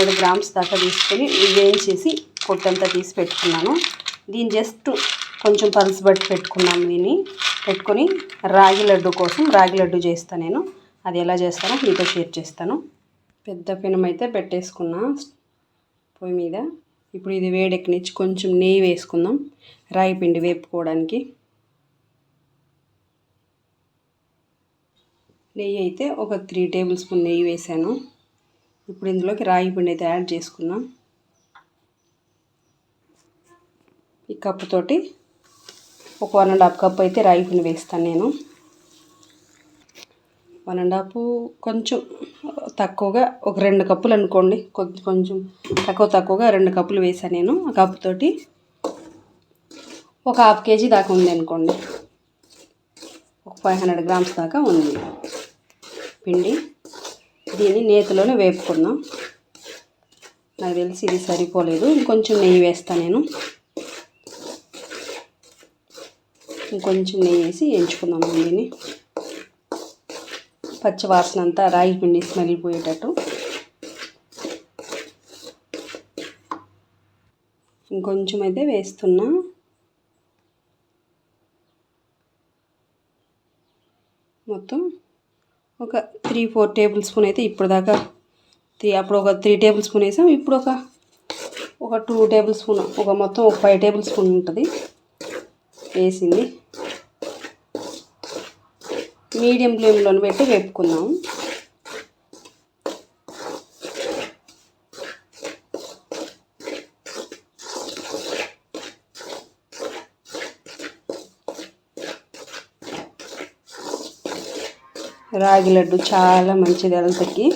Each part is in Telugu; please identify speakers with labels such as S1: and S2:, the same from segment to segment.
S1: హండ్రెడ్ గ్రామ్స్ దాకా తీసుకొని వేయించేసి పొట్టంతా తీసి పెట్టుకున్నాను. దీన్ని జస్ట్ కొంచెం పల్స్ బట్టి పెట్టుకున్నాను దీన్ని. పెట్టుకొని రాగి లడ్డు కోసం రాగి లడ్డు చేస్తాను నేను. అది ఎలా చేస్తానో మీతో షేర్ చేస్తాను. పెద్ద పెనం అయితే పెట్టేసుకున్నా పొయ్యి మీద. ఇప్పుడు ఇది వేడెక్కనిచ్చి కొంచెం నెయ్యి వేసుకుందాం. రాగి పిండి వేపుకోవడానికి. నెయ్యి అయితే ఒక త్రీ టేబుల్ స్పూన్ నెయ్యి వేసాను. ఇప్పుడు ఇందులోకి రాగి పిండి అయితే యాడ్ చేసుకున్నాం ఈ కప్పుతోటి ఒక వన్ అండ్ హాఫ్ కప్ అయితే రాగి పిండి వేస్తాను నేను. వన్ అండ్ హాఫ్ కొంచెం తక్కువగా ఒక రెండు కప్పులు అనుకోండి. కొంచెం కొంచెం తక్కువ తక్కువగా రెండు కప్పులు వేసాను నేను ఆ కప్పుతోటి ఒక హాఫ్ కేజీ దాకా ఉంది అనుకోండి. ఒక ఫైవ్ హండ్రెడ్ గ్రామ్స్ దాకా ఉంది పిండి. దీన్ని నేతిలోనే వేపుకుందాం. నాకు తెలిసి ఇది సరిపోలేదు. ఇంకొంచెం నెయ్యి వేస్తాను నేను. ఇంకొంచెం నెయ్యి వేసి ఎంచుకుందాం దీన్ని. పచ్చివాసన అంతా రాగి పిండి స్మెల్ పోయేటట్టు. ఇంకొంచెం అయితే వేస్తున్నా మొత్తం ఒక త్రీ ఫోర్ టేబుల్ స్పూన్ అయితే ఇప్పుడు దాకా త్రీ అప్పుడు ఒక త్రీ టేబుల్ స్పూన్ వేసాం. ఇప్పుడు ఒక ఒక టూ టేబుల్ స్పూన్ ఒక మొత్తం ఒక ఫైవ్ టేబుల్ స్పూన్ ఉంటుంది. వేసింది. మీడియం ఫ్లేమ్లో పెట్టి వేపుకుందాం. రాగి లడ్డు చాలా మంచిది హెల్త్కి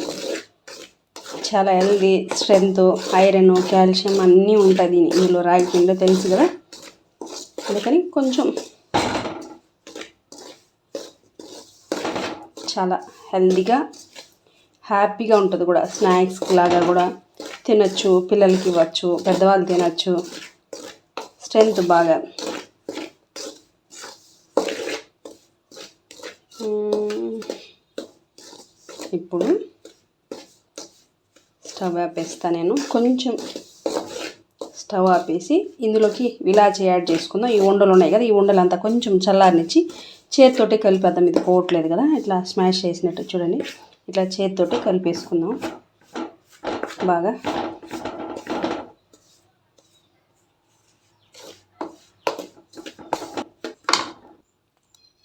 S1: చాలా హెల్దీ స్ట్రెంత్ ఐరన్ కాల్షియం అన్నీ ఉంటుంది ఇందులో రాగి పిండిలో తెలుసు కదా? అందుకని కొంచెం చాలా హెల్దీగా హ్యాపీగా ఉంటుంది కూడా. స్నాక్స్ లాగా కూడా తినచ్చు పిల్లలకి ఇవ్వచ్చు పెద్దవాళ్ళు తినచ్చు. స్ట్రెంత్ బాగా. ఇప్పుడు స్టవ్ ఆపేస్తా నేను. కొంచెం స్టవ్ ఆపేసి ఇందులోకి విలాచి యాడ్ చేసుకుందాం. ఈ ఉండలు ఉన్నాయి కదా ఈ ఉండలు అంతా కొంచెం చల్లారనిచ్చి చేతితోటి కలిపేద్దాం ఇది పోవట్లేదు కదా ఇట్లా స్మాష్ చేసినట్టు చూడండి. ఇట్లా చేతితోటి కలిపేసుకుందాం. బాగా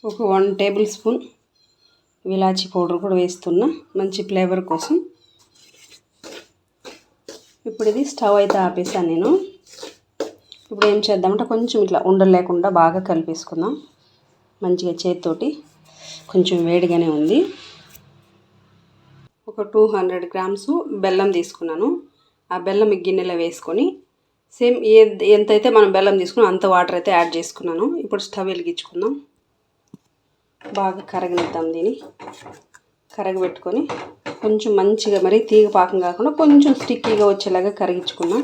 S1: ఒక వన్ టేబుల్ స్పూన్ ఇలాచి పౌడర్ కూడా వేస్తున్నా. మంచి ఫ్లేవర్ కోసం. ఇప్పుడు ఇది స్టవ్ అయితే ఆపేసాను నేను. ఇప్పుడు ఏం చేద్దామంటే కొంచెం ఇట్లా ఉండలు లేకుండా బాగా కలిపేసుకుందాం. మంచిగా చేతితోటి కొంచెం వేడిగానే ఉంది. ఒక టూ హండ్రెడ్ గ్రామ్స్ బెల్లం తీసుకున్నాను. ఆ బెల్లం గిన్నెలో వేసుకొని సేమ్ ఏ ఎంతైతే మనం బెల్లం తీసుకున్నాం అంత వాటర్ అయితే యాడ్ చేసుకున్నాను. ఇప్పుడు స్టవ్ వెలిగించుకుందాం. బాగా కరగనిద్దాం దీన్ని. కరగబెట్టుకొని కొంచెం మంచిగా మరి తీగ పాకం కాకుండా కొంచెం స్టిక్కీగా వచ్చేలాగా కరిగించుకున్నాం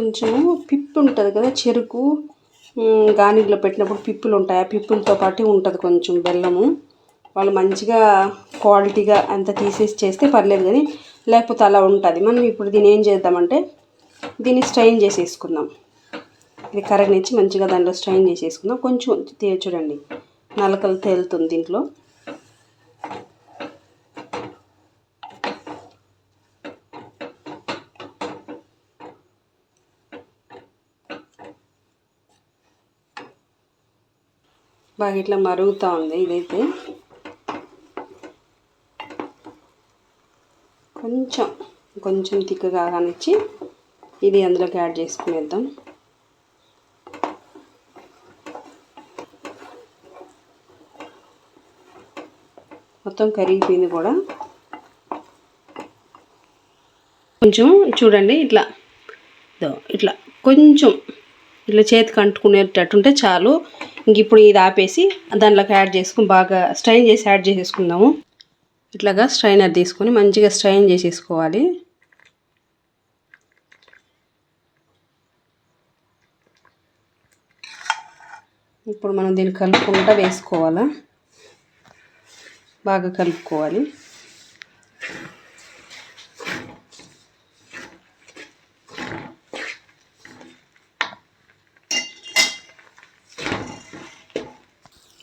S1: కొంచెం పిప్పు ఉంటుంది కదా చెరుకు గానిగలో పెట్టినప్పుడు పిప్పులు ఉంటాయి? ఆ పిప్పులతో పాటు ఉంటుంది కొంచెం బెల్లము. వాళ్ళు మంచిగా క్వాలిటీగా అంత తీసేసి చేస్తే పర్లేదు కానీ లేకపోతే అలా ఉంటుంది. మనం ఇప్పుడు దీన్ని ఏం చేద్దామంటే దీన్ని స్ట్రైన్ చేసేసుకుందాం. ఇది కరగనిచ్చి మంచిగా దాంట్లో స్ట్రైన్ చేసేసుకుందాం. కొంచెం చూడండి నలకలు తేలుతుంది దీంట్లో. బాగా ఇట్లా మరుగుతూ ఉంది ఇదైతే. కొంచెం కొంచెం తిక్కగా కానిచ్చి ఇది అందులోకి యాడ్ చేసుకునేద్దాం. మొత్తం కరిగిపోయింది కూడా. కొంచెం చూడండి ఇట్లా ఇట్లా కొంచెం ఇట్లా చేతికి అంటుకునేటట్టుంటే చాలు. ఇంక ఇప్పుడు ఇది ఆపేసి దాంట్లోకి యాడ్ చేసుకుని బాగా స్ట్రైన్ చేసి యాడ్ చేసేసుకుందాము. ఇట్లాగా స్ట్రైనర్ తీసుకొని మంచిగా స్ట్రైన్ చేసేసుకోవాలి. ఇప్పుడు మనం దీన్ని కలుపుకుంటా వేసుకోవాలా? బాగా కలుపుకోవాలి.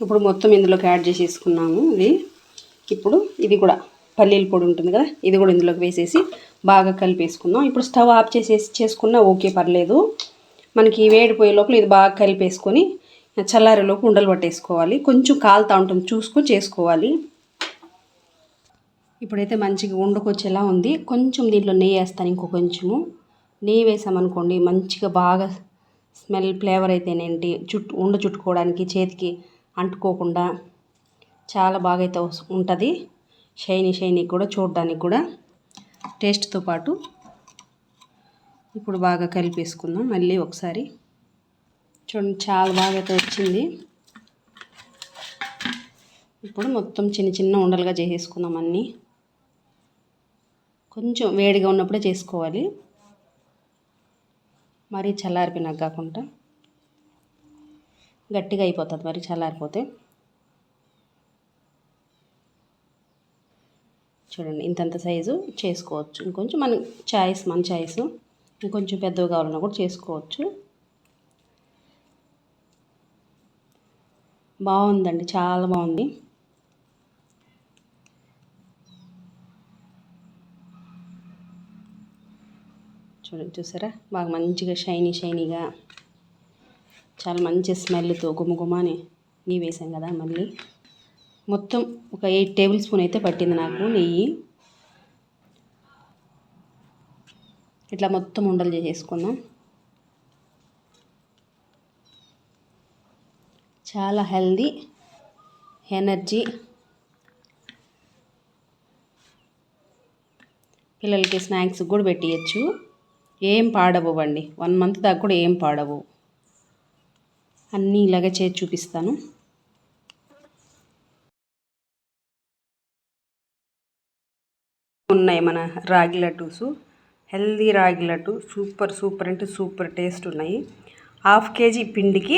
S1: ఇప్పుడు మొత్తం ఇందులోకి యాడ్ చేసేసుకున్నాము. ఇది ఇప్పుడు ఇది కూడా పల్లీల పొడి ఉంటుంది కదా ఇది కూడా ఇందులోకి వేసేసి బాగా కలిపేసుకుందాం ఇప్పుడు స్టవ్ ఆఫ్ చేసేసి చేసుకున్నా ఓకే పర్లేదు. మనకి వేడిపోయే లోపల ఇది బాగా కలిపేసుకొని చల్లారేలోపు ఉండలు పట్టేసుకోవాలి. కొంచెం కాలుతా ఉంటుంది చూసుకొని చేసుకోవాలి. ఇప్పుడైతే మంచిగా వండుకొచ్చేలా ఉంది. కొంచెం దీంట్లో నెయ్యి వేస్తాను ఇంకో కొంచెము. నెయ్యి వేసామనుకోండి మంచిగా బాగా స్మెల్ ఫ్లేవర్ అయితేనేంటి? చుట్టు ఉండ చుట్టుకోవడానికి చేతికి అంటుకోకుండా చాలా బాగా అయితే ఉంటుంది. షైనీ షైనీ కూడా చూడడానికి కూడా టేస్ట్తో పాటు ఇప్పుడు బాగా కలిపేసుకుందాం. మళ్ళీ ఒకసారి చూడండి చాలా బాగా అయితే వచ్చింది. ఇప్పుడు మొత్తం చిన్న చిన్న ఉండలుగా చేసేసుకుందాం అన్నీ. కొంచెం వేడిగా ఉన్నప్పుడే చేసుకోవాలి. మరీ చల్లారిపోయినాక కాకుండా. గట్టిగా అయిపోతుంది మరి చల్లారిపోతే. చూడండి ఇంతంత సైజు చేసుకోవచ్చు. ఇంకొంచెం మన చాయిస్ మన చాయిస్. ఇంకొంచెం పెద్దవి కావాలన్నా కూడా చేసుకోవచ్చు. బాగుందండి చాలా బాగుంది. చూడండి చూసారా? బాగా మంచిగా షైనీ షైనీగా చాలా మంచి స్మెల్తో గుమగుమని నెయ్యి వేసాం కదా మళ్ళీ. మొత్తం ఒక ఎయిట్ టేబుల్ స్పూన్ అయితే పట్టింది నాకు నెయ్యి. ఇట్లా మొత్తం ఉండలు చేసేసుకుందాం చాలా హెల్దీ ఎనర్జీ పిల్లలకి స్నాక్స్ కూడా పెట్టియచ్చు. ఏం పాడవండి వన్ మంత్ దాకా కూడా ఏం పాడవు. అన్నీ ఇలాగే చేసి చూపిస్తాను. ఉన్నాయి మన రాగి లడ్డూసు. హెల్దీ రాగి లడ్డు సూపర్ సూపర్ అంటే సూపర్ టేస్ట్ ఉన్నాయి. హాఫ్ కేజీ పిండికి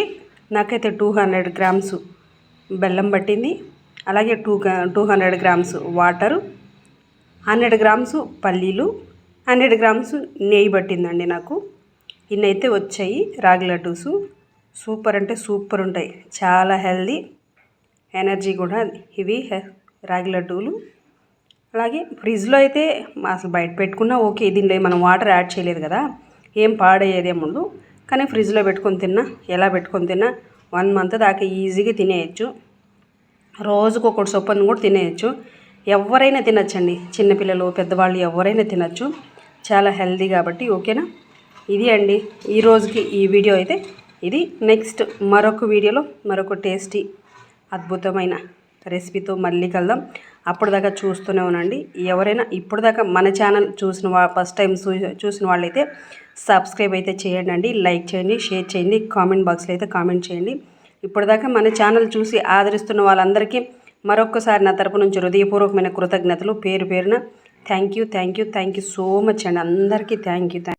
S1: నాకైతే టూ హండ్రెడ్ గ్రామ్స్ బెల్లం పట్టింది. అలాగే two two hundred grams water hundred grams పల్లీలు హండ్రెడ్ గ్రామ్స్ నెయ్యి పట్టిందండి నాకు. ఇన్నైతే వచ్చాయి రాగి లడ్డూసు. సూపర్ అంటే సూపర్ ఉంటాయి. చాలా హెల్దీ ఎనర్జీ కూడా ఇవి రాగి లడ్డూలు. అలాగే ఫ్రిడ్జ్లో అయితే అసలు బయట పెట్టుకున్నా ఓకే దీనిలో మనం వాటర్ యాడ్ చేయలేదు కదా. ఏం పాడయ్యేదేముండు కానీ ఫ్రిడ్జ్లో పెట్టుకొని తిన్నా ఎలా పెట్టుకొని తిన్నా వన్ మంత్ దాకా ఈజీగా తినేయచ్చు. రోజుకు ఒకటి సొప్పని కూడా తినేయచ్చు. ఎవరైనా తినచ్చండి. చిన్నపిల్లలు పెద్దవాళ్ళు ఎవరైనా తినచ్చు. చాలా హెల్దీ కాబట్టి ఓకేనా? ఇది అండి. ఈ రోజుకి ఈ వీడియో అయితే. ఇది నెక్స్ట్ మరొక వీడియోలో మరొక టేస్టీ అద్భుతమైన రెసిపీతో మళ్ళీ కలుద్దాం. అప్పటిదాకా చూస్తూనే ఉండండి. ఎవరైనా ఇప్పటిదాకా మన ఛానల్ చూసిన వా ఫస్ట్ టైం చూసిన వాళ్ళైతే సబ్స్క్రైబ్ అయితే చేయండి అండి లైక్ చేయండి షేర్ చేయండి కామెంట్ బాక్స్లో అయితే కామెంట్ చేయండి. ఇప్పటిదాకా మన ఛానల్ చూసి ఆదరిస్తున్న వాళ్ళందరికీ మరొక్కసారి నా తరపు నుంచి హృదయపూర్వకమైన కృతజ్ఞతలు. పేరు పేరున thank you thank you thank you so much అండి. అందరికీ థ్యాంక్ యూ థ్యాంక్